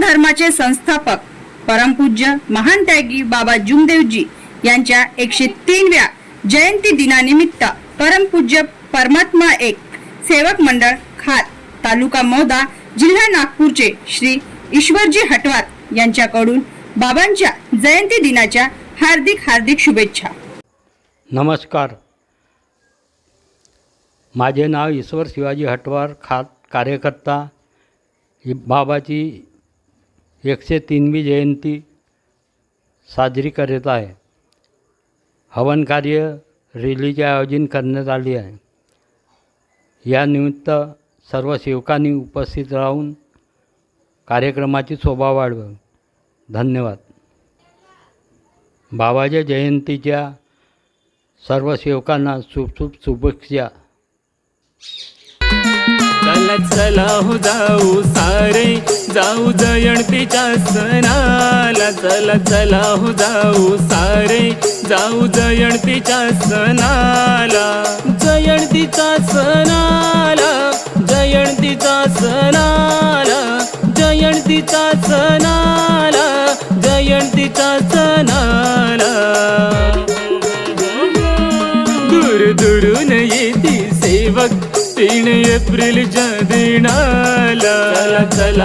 धर्माचे संस्थापक परमपूज्य महान त्यागी बाबा जुमदेवजी यांच्या एकशे तीनव्या जयंती दिनानिमित्त परमपूज्य परमात्मा एक सेवक मंडळ खात तालुका मौदा जिल्हा नागपूरचे श्री ईश्वरजी हटवात यांच्याकडून बाबांच्या जयंती दिनाच्या हार्दिक हार्दिक शुभेच्छा. नमस्कार. माझे नाव ईश्वर शिवाजी हटवार खात कार्यकर्ता बाबाची एकशे तीनवी जयंती साजरी करत आहे. हवन कार्य रेलीचे आयोजन करण्यात आले आहे. या निमित्त सर्व सेवकांनी उपस्थित राहून कार्यक्रमाची शोभा वाढवा धन्यवाद. बाबाच्या जयंतीच्या सर्व सेवकांना शुभ शुभ शुभेच्छा. चला चला हो जाऊ सारे. जाऊ जयंतीच्या सणाला. चला चला हो जाऊ सारे. जाऊ जयंतीच्या सणाला. जयंतीचा सणाला. जयंतीचा सणाला. जयंतीचा सणाला. जयंतीचा सणाला. दूर दुरून येते सेवक. तीन एप्रिलच्या दिनाला. चला.